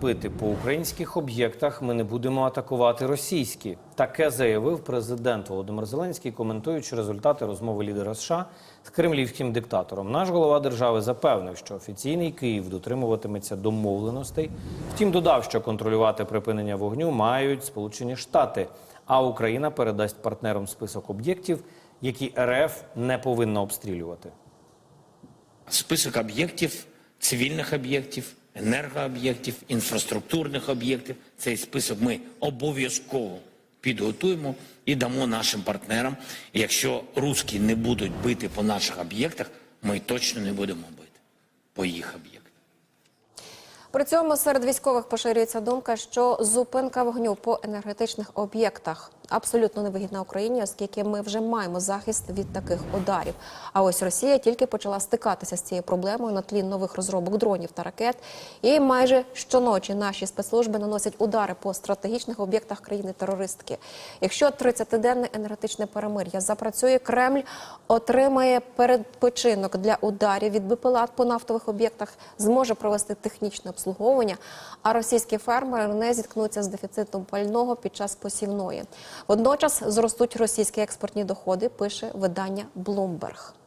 бити по українських об'єктах, ми не будемо атакувати російські. Таке заявив президент Володимир Зеленський, коментуючи результати розмови лідера США з кремлівським диктатором. Наш голова держави запевнив, що офіційний Київ дотримуватиметься домовленостей. Втім, додав, що контролювати припинення вогню мають Сполучені Штати, а Україна передасть партнерам список об'єктів, які РФ не повинна обстрілювати. список об'єктів, цивільних об'єктів, енергооб'єктів, інфраструктурних об'єктів. Цей список ми обов'язково підготуємо і дамо нашим партнерам. І якщо русські не будуть бити по наших об'єктах, ми точно не будемо бити по їх об'єктах. При цьому серед військових поширюється думка, що зупинка вогню по енергетичних об'єктах абсолютно невигідна Україні, оскільки ми вже маємо захист від таких ударів. А ось Росія тільки почала стикатися з цією проблемою на тлі нових розробок дронів та ракет. І майже щоночі наші спецслужби наносять удари по стратегічних об'єктах країни-терористки. Якщо 30-денне енергетичне перемир'я запрацює, Кремль отримає передпочинок для ударів від БПЛА по нафтових об'єктах, зможе провести технічне обслуговування, а російські фермери не зіткнуться з дефіцитом пального під час посівної. Водночас зростуть російські експортні доходи, пише видання Bloomberg.